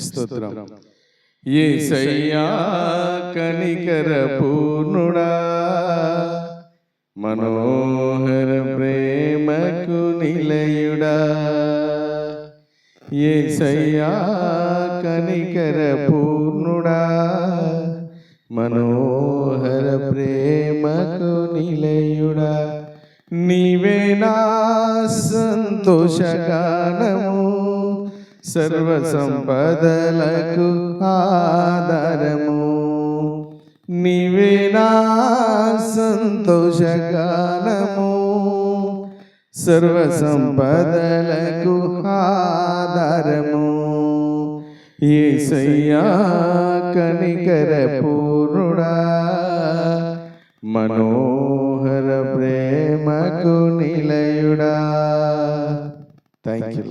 స్తోత్రం. ఏ సయ్యా కనికర పూర్ణుడా మనోహర ప్రేమకు నిలయుడా. ఏ సయ్యా కనికర పూర్ణుడా మనోహర ప్రేమకు నిలయుడా. నీవే నా సంతోషగానము సర్వ సంపదలకు ఆధారము నీవే నా సంతోషగానము సర్వ సంపదలకు ఆధారము ఏసయ్యా కనికర పూర్ణుడా మనోహర ప్రేమకు నిలయుడా థ్యాంక్ యూ